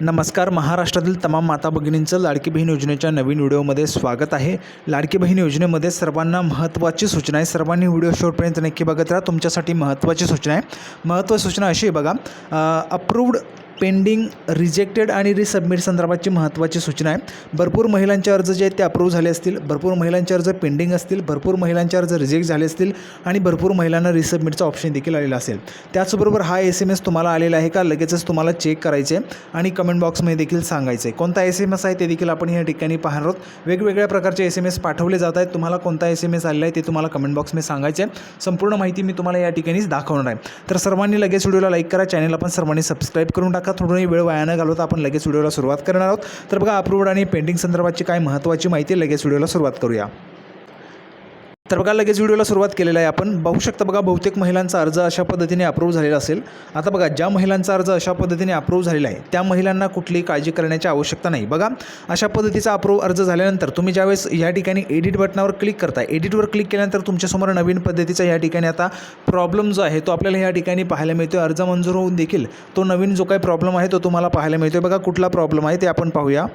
नमस्कार महाराष्ट्रातील तमाम माता भगिनींचं लाडकी बहीण योजनेच्या नवीन व्हिडिओमध्ये स्वागत आहे. लाडकी बहीण योजनेमध्ये सर्वांना महत्त्वाची सूचना आहे. सर्वांनी व्हिडिओ शेवटपर्यंत नक्की बघत राहा. तुमच्यासाठी महत्त्वाची सूचना आहे. महत्त्वाची सूचना अशी आहे बघा अप्रूव्ड पेंडिंग रिजेक्टेड आणि रिसबमिट संदर्भाची महत्त्वाची सूचना आहे. भरपूर महिलांचे अर्ज जे आहेत ते अप्रूव्ह झाले असतील. भरपूर महिलांचे अर्ज पेंडिंग असतील. भरपूर महिलांचे अर्ज रिजेक्ट झाले असतील. आणि भरपूर महिलांना रिसबमिटचा ऑप्शन देखील आलेला असेल. त्याचबरोबर हा एस एम एस तुम्हाला आलेला आहे का? लगेचच तुम्हाला चेक करायचे आहे आणि कमेंट बॉक्समध्ये देखील सांगायचं आहे. कोणता एस एम एस आहे ते देखील आपण या ठिकाणी पाहणार आहोत. वेगवेगळ्या प्रकारचे एस एम एस पाठवले जात आहेत. तुम्हाला कोणता एस एम एस आलेला आहे ते तुम्हाला कमेंट बॉक्समध्ये सांगायचे आहे. संपूर्ण माहिती मी तुम्हाला या ठिकाणीच दाखवणार आहे. तर सर्वांनी लगेच व्हिडिओला लाईक करा. चॅनल पण सर्वांनी सबस्क्राईब करून टाका. थोडंही वेळ वाया न घालवता आपण लगेच व्हिडिओला सुरुवात करणार आहोत. तर बघा अप्रूव्ड आणि पेंडिंग संदर्भाची काय महत्त्वाची माहिती आहे, लगेच व्हिडिओला सुरुवात करूया. तर बघा लगेच व्हिडिओला सुरुवात केलेला आहे आपण. बघू शकता बघा बहुतेक महिलांचा अर्ज अशा पद्धतीने अप्रूव्ह झालेला असेल. आता बघा ज्या महिलांचा अर्ज अशा पद्धतीने अप्रूव्ह झालेला आहे त्या महिलांना कुठलीही काळजी करण्याची आवश्यकता नाही. बघा अशा पद्धतीचा अप्रूव्ह अर्ज झाल्यानंतर तुम्ही ज्यावेळेस या ठिकाणी एडिट बटनावर क्लिक करता एडिटवर क्लिक केल्यानंतर तुमच्यासमोर नवीन पद्धतीचा या ठिकाणी आता प्रॉब्लेम जो आहे तो आपल्याला या ठिकाणी पाहायला मिळतो अर्ज मंजूर होऊन देखील तो नवीन जो काही प्रॉब्लेम आहे तो तुम्हाला पाहायला मिळतो बघा कुठला प्रॉब्लेम आहे ते आपण पाहूया.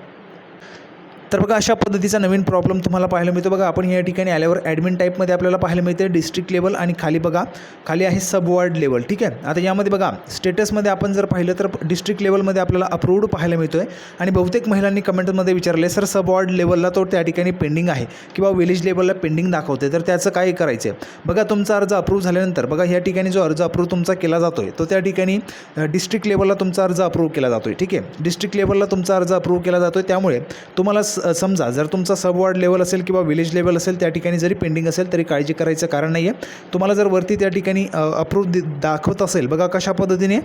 तर बघा अशा पद्धतीचा नवीन प्रॉब्लेम तुम्हाला पाहायला मिळतो. बघा आपण या ठिकाणी आल्यावर ॲडमिन टाईपमध्ये आपल्याला पाहायला मिळते डिस्ट्रिक्ट लेवल आणि खाली बघा खाली आहे सब वॉर्ड लेवल ठीक आहे? आता यामध्ये बघा स्टेटसमध्ये आपण जर पाहिलं तर डिस्ट्रिक्ट लेवलमध्ये आपल्याला अप्रूव्ड पाहायला मिळतो आहे आणि बहुतेक महिलांनी कमेंटमध्ये विचारले सर सब वॉर्ड लेवलला तो त्या ठिकाणी पेंडिंग आहे किंवा विलेज लेवलला पेंडिंग दाखवते तर त्याचं काय करायचं आहे बघा तुमचा अर्ज अप्रूव्ह झाल्यानंतर बघा या ठिकाणी जो अर्ज अप्रूव्ह तुमचा केला जातो आहे तो त्या ठिकाणी डिस्ट्रिक्ट लेवलला तुमचा अर्ज अप्रूव्ह केला जातो आहे ठीक आहे? डिस्ट्रिक्ट लेवलला तुमचा अर्ज अप्रूव्ह केला जातो आहे त्यामुळे तुम्हाला स- समजा जर तुमचा सब वॉर्ड लेवल असेल किंवा विलेज लेवल असेल त्या ठिकाणी जरी पेंडिंग असेल तरी काळजी करायचं कारण नाही आहे तुम्हाला जर वरती त्या ठिकाणी अप्रूव्ह दाखवत असेल बघा कशा पद्धतीने.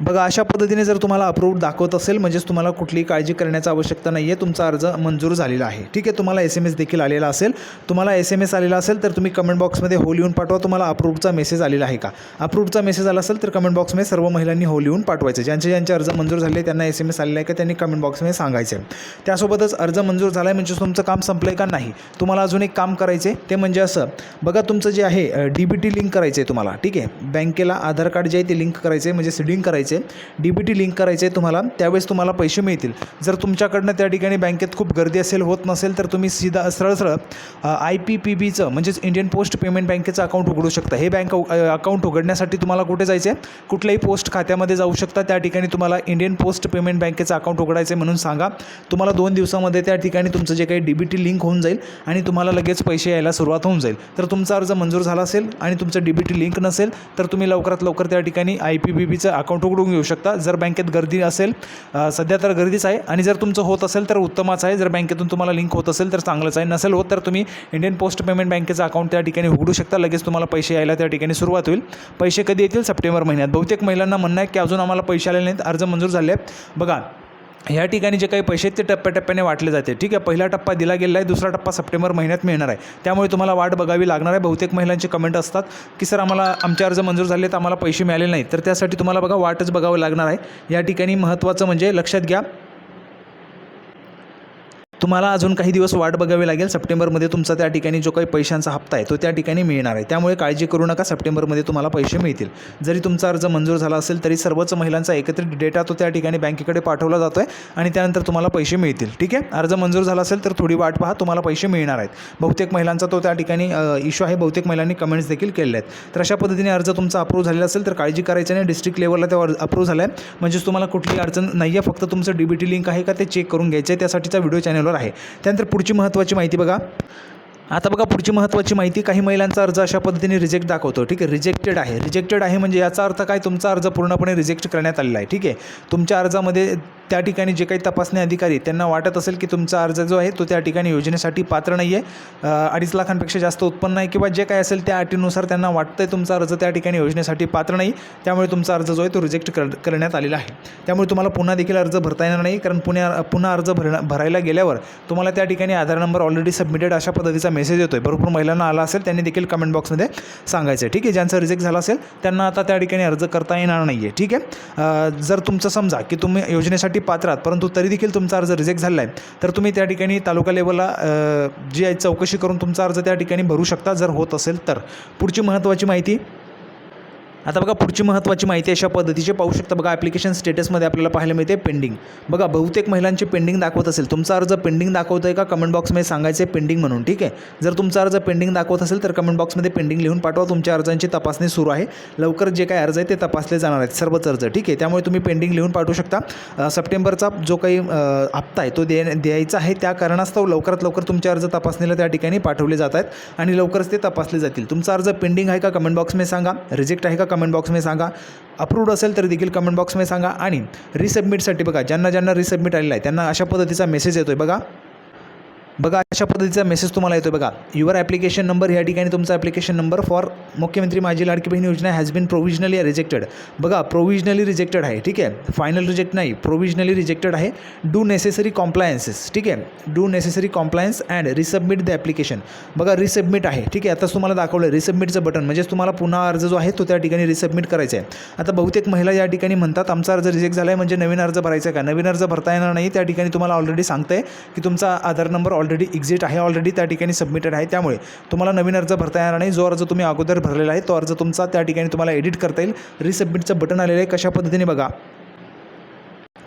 बघा अशा पद्धतीने जर तुम्हाला अप्रूव्ह दाखवत असेल म्हणजेच तुम्हाला कुठलीही काळजी करण्याची आवश्यकता नाही आहे तुमचा अर्ज मंजूर झालेला आहे. ठीक आहे तुम्हाला एस एम एस देखील आलेला असेल. तुम्हाला एस एम एस आलेला असेल तर तुम्ही कमेंट बॉक्समध्ये हो लिहून पाठवा. तुम्हाला अप्रूव्हचा मेसेज आलेला आहे का? अप्रूव्हचा मेसेज आला असेल तर कमेंट बॉक्समध्ये सर्व महिलांनी हो लिहून पाठवायचं. ज्यांचे ज्यांचे अर्ज मंजूर झाले त्यांना एस एम एस आलेला आहे का त्यांनी कमेंट बॉक्समध्ये सांगायचं. त्यासोबतच अर्ज मंजूर झाला आहे म्हणजे तुमचं काम संपलं आहे का नाही? तुम्हाला अजून एक काम करायचं आहे ते म्हणजे असं बघा तुमचं जे आहे डी बी टी लिंक करायचं आहे तुम्हाला. ठीक आहे? बँकेला आधार कार्ड जे आहे ते लिंक करायचं आहे म्हणजे सिडिंग करायचं डी बी टी लिंक करायचे आहे तुम्हाला त्यावेळेस तुम्हाला पैसे मिळतील. जर तुमच्याकडनं त्या ठिकाणी बँकेत खूप गर्दी असेल होत नसेल तर तुम्ही सीधा सरळ सरळ आय पी पी बीचं म्हणजेच इंडियन पोस्ट पेमेंट बँकेचं अकाउंट उघडू शकता. हे बँक अकाउंट उघडण्यासाठी तुम्हाला कुठे जायचं आहे कुठल्याही पोस्ट खात्यामध्ये जाऊ शकता. त्या ठिकाणी तुम्हाला इंडियन पोस्ट पेमेंट बँकेचं अकाउंट उघडायचं आहे म्हणून सांगा. तुम्हाला दोन दिवसामध्ये त्या ठिकाणी तुमचं जे काही डी बी टी लिंक होऊन जाईल आणि तुम्हाला लगेच पैसे यायला सुरुवात होऊन जाईल. तर तुमचा अर्ज मंजूर झाला असेल आणि तुमचं डी बी टी लिंक नसेल तर तुम्ही लवकरात लवकर त्या ठिकाणी आय पी बी बीचं अकाउंट उघडून घेऊ शकता. जर बँकेत गर्दी असेल सध्या तर गर्दीच आहे आणि जर तुमचं होत असेल तर उत्तमच आहे. जर बँकेतून तुम्हाला लिंक होत असेल तर चांगलंच आहे. नसेल होत तर तुम्ही इंडियन पोस्ट पेमेंट बँकेचं अकाउंट त्या ठिकाणी उघडू शकता. लगेच तुम्हाला पैसे यायला त्या ठिकाणी सुरुवात होईल. पैसे कधी येतील? सप्टेंबर महिन्यात. बहुतेक महिलांना म्हणणं आहे की अजून आम्हाला पैसे आलेले नाहीत. अर्ज मंजूर झाले आहेत. बघा ह्या ठिकाणी जे काही पैसे आहेत ते टप्प्याटप्प्याने वाटले जाते. ठीक आहे पहिला टप्पा दिला गेला आहे दुसरा टप्पा सप्टेंबर महिन्यात मिळणार आहे. त्यामुळे तुम्हाला वाट बघावी लागणार आहे. बहुतेक महिलांचे कमेंट असतात की सर आम्हाला आमचे अर्ज मंजूर झाले तर आम्हाला पैसे मिळाले नाहीत. तर त्यासाठी तुम्हाला बघा वाटच बघावं लागणार आहे. या ठिकाणी महत्त्वाचं म्हणजे लक्षात घ्या तुम्हाला अजून काही दिवस वाट बघावी लागेल. सप्टेंबरमध्ये तुमचा त्या ठिकाणी जो काही पैशांचा हप्ता आहे तो त्या ठिकाणी मिळणार आहे. त्यामुळे काळजी करू नका. सप्टेंबरमध्ये तुम्हाला पैसे मिळतील. जरी तुमचा अर्ज मंजूर झाला असेल तरी सर्वच महिलांचा एकत्रित डेटा तो त्या ठिकाणी बँकेकडे पाठवला जातो आहे आणि त्यानंतर तुम्हाला पैसे मिळतील. ठीक आहे? अर्ज मंजूर झाला असेल तर थोडी वाट पहा. तुम्हाला पैसे मिळणार आहेत. बहुतेक महिलांचा तो त्या ठिकाणी इश्यू आहे. बहुतेक महिलांनी कमेंट्स देखील केले आहेत. तर अशा पद्धतीने अर्ज तुमचा अप्रूव्ह झालेला असेल तर काळजी करायची नाही. डिस्ट्रिक्ट लेवलला ते अप्रूव्ह झाला आहे म्हणजेच तुम्हाला कुठली अडचण नाही आहे फक्त तुमचं डी बी टी लिंक आहे का ते चेक करून घ्यायचं आहे त्यासाठीचा व्हिडिओ चॅनलवर आहे. त्यानंतर पुढची महत्त्वाची माहिती बघा. आता बघा पुढची महत्त्वाची माहिती काही महिलांचा अर्ज अशा पद्धतीने रिजेक्ट दाखवतो. ठीक आहे रिजेक्टेड आहे. रिजेक्टेड आहे म्हणजे याचा अर्थ काय? तुमचा अर्ज पूर्णपणे रिजेक्ट करण्यात आलेला आहे. ठीक आहे? तुमच्या अर्जामध्ये त्या ठिकाणी जे काही तपासणी अधिकारी त्यांना वाटत असेल की तुमचा अर्ज जो आहे तो त्या ठिकाणी योजनेसाठी पात्र नाही आहे अडीच लाखांपेक्षा जास्त उत्पन्न आहे किंवा जे काय असेल त्या अटीनुसार त्यांना वाटतं आहे तुमचा अर्ज त्या ठिकाणी योजनेसाठी पात्र नाही. त्यामुळे तुमचा अर्ज जो आहे तो रिजेक्ट कर करण्यात आलेला आहे. त्यामुळे तुम्हाला पुन्हा देखील अर्ज भरता येणार नाही. कारण पुण्या पुन्हा अर्ज भरणं भरायला गेल्यावर तुम्हाला त्या ठिकाणी आधार नंबर ऑलरेडी सबमिटेड अशा पद्धतीचा मेसेज येतो आहे भरपूर महिलांना आला असेल त्यांनी देखील कमेंट बॉक्समध्ये सांगायचं आहे ठीक आहे? ज्यांचा रिजेक्ट झाला असेल त्यांना आता त्या ठिकाणी अर्ज करता येणार नाही आहे ठीक आहे? जर तुमचं समजा की तुम्ही योजनेसाठी पात्र आहात परंतु तरी देखील तुमचा अर्ज रिजेक्ट झाला आहे तर तुम्ही त्या ठिकाणी तालुका लेवलला जी आहे चौकशी करून तुमचा अर्ज त्या ठिकाणी भरू शकता जर होत असेल तर. पुढची महत्त्वाची माहिती आता बघा पुढची महत्त्वाची माहिती अशा पद्धतीचे पाहू शकता बघा ॲप्लिकेशन स्टेटसमध्ये आपल्याला पाहायला मिळते पेंडिंग बघा बहुतेक महिलांचे पेंडिंग दाखवत असेल. तुमचा अर्ज पेंडिंग दाखवत आहे का? कमेंट बॉक्समध्ये सांगायचं आहे पेंडिंग म्हणून ठीक आहे? जर तुमचा अर्ज पेंडिंग दाखवत असेल तर कमेंट बॉक्समध्ये पेंडिंग लिहून पाठवा. तुमच्या अर्जांची तपासणी सुरू आहे. लवकर जे काही अर्ज आहे ते तपासले जाणार आहेत. सर्वच अर्ज ठीक आहे? त्यामुळे तुम्ही पेंडिंग लिहून पाठवू शकता. सप्टेंबरचा जो काही हप्ता आहे तो दे द्यायचा आहे. त्या कारणास्तव लवकरात लवकर तुमचे अर्ज तपासणीला त्या ठिकाणी पाठवले जात आहेत आणि लवकरच ते तपासले जातील. तुमचा अर्ज पेंडिंग आहे का? कमेंट बॉक्समध्ये सांगा. रिजेक्ट आहे का? कमेंट बॉक्समध्ये सांगा. अप्रूव्ड असेल तर देखील कमेंट बॉक्समध्ये सांगा. आणि रिसबमिटसाठी बघा ज्यांना ज्यांना रिसबमिट आलेला आहे त्यांना अशा पद्धतीचा मेसेज येतो आहे बघा. बघा अशा पद्धतीचा मेसेज तुम्हाला येतो बघा. युअर ॲप्लिकेशन नंबर या ठिकाणी तुमचा ॲप्लिकेशन नंबर फॉर मुख्यमंत्री माझी लाडकी बहीण योजना हॅज बिन प्रोव्हिजनली रिजेक्टेड बघा प्रोव्हिजनली रिजेक्टेड आहे ठीक आहे? फायनल रिजेक्ट नाही प्रोव्हिजनली रिजेक्टेड आहे. डू नेसेसरी कॉम्प्लायन्सेस ठीक आहे? Do necessary compliance and resubmit the application बघा रिसबमिट आहे ठीक आहे? आताच तुम्हाला दाखवलं रिसबमिटचं बटन म्हणजेच तुम्हाला पुन्हा अर्ज जो आहे तो त्या ठिकाणी रिसबमिट करायचा आहे आता बहुतेक महिला या ठिकाणी म्हणतात आमचा अर्ज रिजेक्ट झाला आहे म्हणजे नवीन अर्ज भरायचा आहे का? नवीन अर्ज भरता येणार नाही त्या ठिकाणी तुम्हाला ऑलरेडी सांगतंय की तुमचा आधार नंबर ऑलरेडी एक्झिट आहे ऑलरेडी त्या ठिकाणी सबमिटेड आहे. त्यामुळे तुम्हाला नवीन अर्ज भरता येणार नाही. जो अर्ज तुम्ही अगोदर भरलेला आहे तो अर्ज तुमचा त्या ठिकाणी तुम्हाला एडिट करता येईल. रिसबमिटचं बटन आलेलं आहे. कशा पद्धतीने बघा.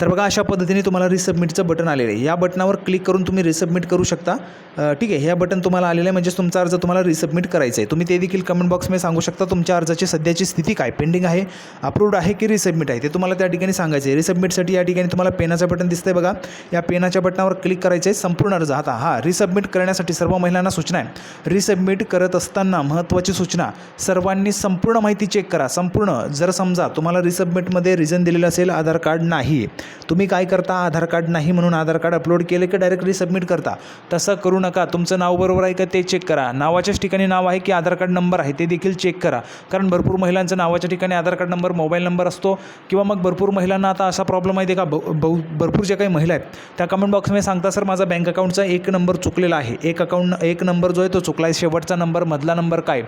तर बघा अशा पद्धतीने तुम्हाला रिसबमिटचं बटन आलेलं आहे. या बटनावर क्लिक करून तुम्ही रिसबमिट करू शकता. ठीक आहे ह्या बटन तुम्हाला आलेलं आहे म्हणजेच तुमचा अर्ज तुम्हाला रिसबमिट करायचा आहे. तुम्ही ते देखील कमेंट बॉक्समध्ये सांगू शकता तुमच्या अर्जाची सध्याची स्थिती काय पेंडिंग आहे अप्रूव्ड आहे की रिसबमिट आहे ते तुम्हाला त्या ठिकाणी सांगायचं आहे. रिसबमिटसाठी या ठिकाणी तुम्हाला पेनाचं बटन दिसतंय बघा. या पेनाच्या बटनावर क्लिक करायचं आहे संपूर्ण अर्ज. आता हा रिसबमिट करण्यासाठी सर्व महिलांना सूचना आहे. रिसबमिट करत असताना महत्त्वाची सूचना सर्वांनी संपूर्ण माहिती चेक करा. संपूर्ण जर समजा तुम्हाला रिसबमिटमध्ये रिझन दिलेलं असेल आधार कार्ड नाही तुम्ही काय करता? आधार कार्ड नाही म्हणून आधार कार्ड अपलोड केले की डायरेक्टली सबमिट करता? तसं करू नका. तुमचं नाव बरोबर आहे का ते चेक करा. नावाच्याच ठिकाणी नाव आहे की आधार कार्ड नंबर आहे ते देखील चेक करा. कारण भरपूर महिलांचं नावाच्या ठिकाणी Aadhaar card number mobile number असतो. किंवा मग भरपूर महिलांना आता असा प्रॉब्लेम आहे का बहु भरपूर ज्या काही महिला आहेत त्या कमेंट बॉक्समध्ये सांगता सर माझा बँक अकाउंटचा एक नंबर चुकलेला आहे. एक अकाउंट एक नंबर जो आहे तो चुकला आहे शेवटचा नंबर मधला नंबर काय?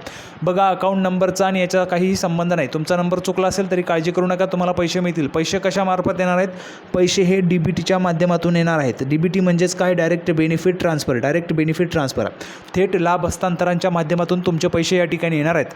बघा अकाउंट नंबरचा आणि याचा काहीही संबंध नाही. तुमचा नंबर चुकला असेल तरी काळजी करू नका. तुम्हाला पैसे मिळतील. पैसे कशामार्फत येणार आहेत? पैसे हे डी बी टीच्या माध्यमातून येणार आहेत. डी बी टी म्हणजेच काय? Direct benefit transfer direct benefit transfer थेट लाभ हस्तांतरांच्या माध्यमातून तुमचे पैसे या ठिकाणी येणार आहेत.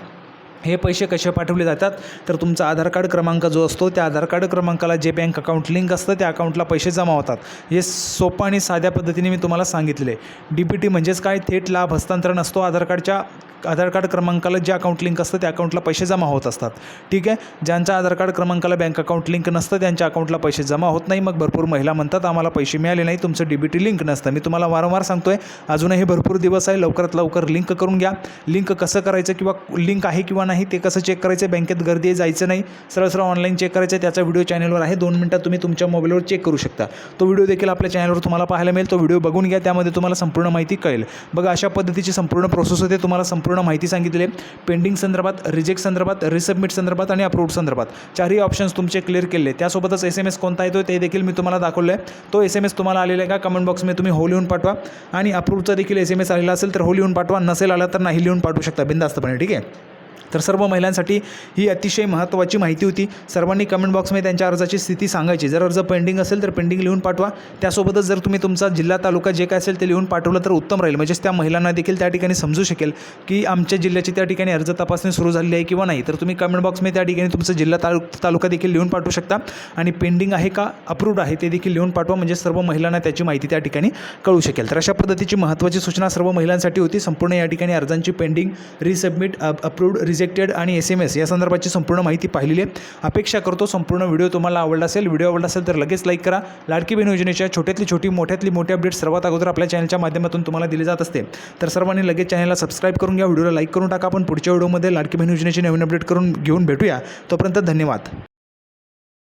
हे पैसे कसे पाठवले जातात? तर तुमचा आधार कार्ड क्रमांक जो असतो त्या आधार कार्ड क्रमांकाला जे बँक अकाउंट लिंक असतं त्या अकाउंटला पैसे जमा होतात. हे सोपं आणि साध्या पद्धतीने मी तुम्हाला सांगितले डी बी टी म्हणजेच काय? थेट लाभ हस्तांतरण असतो. आधार कार्डच्या आधार कार्ड क्रमांकाला जे अकाउंट लिंक असतं त्या अकाउंटला पैसे जमा होत असतात. ठीक आहे? ज्यांच्या आधार कार्ड क्रमांकाला बँक अकाउंट लिंक नसतं त्यांच्या अकाउंटला पैसे जमा होत नाही. मग भरपूर महिला म्हणतात आम्हाला पैसे मिळाले नाही तुमचं डी बी टी लिंक नसतं. मी तुम्हाला वारंवार सांगतो आहे अजूनही भरपूर दिवस आहे. लवकरात लवकर लिंक करून घ्या. लिंक कसं करायचं किंवा लिंक आहे किंवा नाही नाही ते कसं चेक करायचं बँकेत गर्दी आहे जायचं नाही. सरळ सरळ ऑनलाईन चेक करायचं त्याचा व्हिडिओ चॅनलवर आहे. दोन मिनटात तुम्ही तुमच्या मोबाईलवर चेक करू शकता. तो व्हिडिओ देखील आपल्या चॅनलवर तुम्हाला पाहायला मिळेल. तो व्हिडिओ बघून घ्या. त्यामध्ये तुम्हाला संपूर्ण माहिती कळेल. बघा अशा पद्धतीची संपूर्ण प्रोसेस होते. तुम्हाला संपूर्ण माहिती सांगितली आहे. पेंडिंग संदर्भात रिजेक्ट संदर्भात रिसबमिट संदर्भात आणि अप्रूव्ड संदर्भात. चारही ऑप्शन्स तुमचे क्लिअर केले त्यासोबतच एस एम एस कोणता येतो ते देखील मी तुम्हाला दाखवलं आहे. तो एस एम एस तुम्हाला आलेला आहे का? कमेंट बॉक्समध्ये तुम्ही हो लिहून पाठवा. आणि अप्रूव्हचा देखील एस एम एस आलेला असेल तर हो लिहून पाठवा. नसेल आला तर नाही लिहून पाठवू शकता. बिंदास्तपणे ठीक आहे? तर सर्व महिलांसाठी ही अतिशय महत्त्वाची माहिती होती. सर्वांनी कमेंट बॉक्समध्ये त्यांच्या अर्जाची स्थिती सांगायची. जर अर्ज पेंडिंग असेल तर पेंडिंग लिहून पाठवा. त्यासोबतच जर तुम्ही तुमचा जिल्हा तालुका जे काय असेल ते लिहून पाठवलं तर उत्तम राहील. म्हणजेच त्या महिलांना देखील त्या ठिकाणी समजू शकेल की आमच्या जिल्ह्याची त्या ठिकाणी अर्ज तपासणी सुरू झालेली आहे किंवा नाही. तर तुम्ही कमेंट बॉक्समध्ये त्या ठिकाणी तुमचं जिल्हा तालु तालुका देखील लिहून पाठवू शकता. आणि पेंडिंग आहे का अप्रूव्ड आहे ते देखील लिहून पाठवा. म्हणजे सर्व महिलांना त्याची माहिती त्या ठिकाणी कळू शकेल. तर अशा पद्धतीची महत्त्वाची सूचना सर्व महिलांसाठी होती. संपूर्ण या ठिकाणी अर्जांची पेंडिंग रिसबमिट अप्रूव्ड रिजेक्टेड आणि एस एम एस या संदर्भाची संपूर्ण माहिती पाहिलेली आहे. अपेक्षा करतो संपूर्ण व्हिडिओ तुम्हाला आवडला असेल. व्हिडिओ आवडला असेल तर लगेच लाईक करा. लाडकी बहीण योजनेच्या छोट्यातली छोटी मोठ्यातली मोठी अपडेट सर्वात अगोदर आपल्या चॅनलच्या माध्यमातून तुम्हाला दिली जात असते. तर सर्वांनी लगेच चॅनलला सबस्क्राईब करून घ्या. व्हिडिओला लाईक करून टाका. आपण पुढच्या व्हिडिओमध्ये लाडकी बहीण योजनेची नवीन अपडेट करून घेऊन भेटूया. तोपर्यंत धन्यवाद.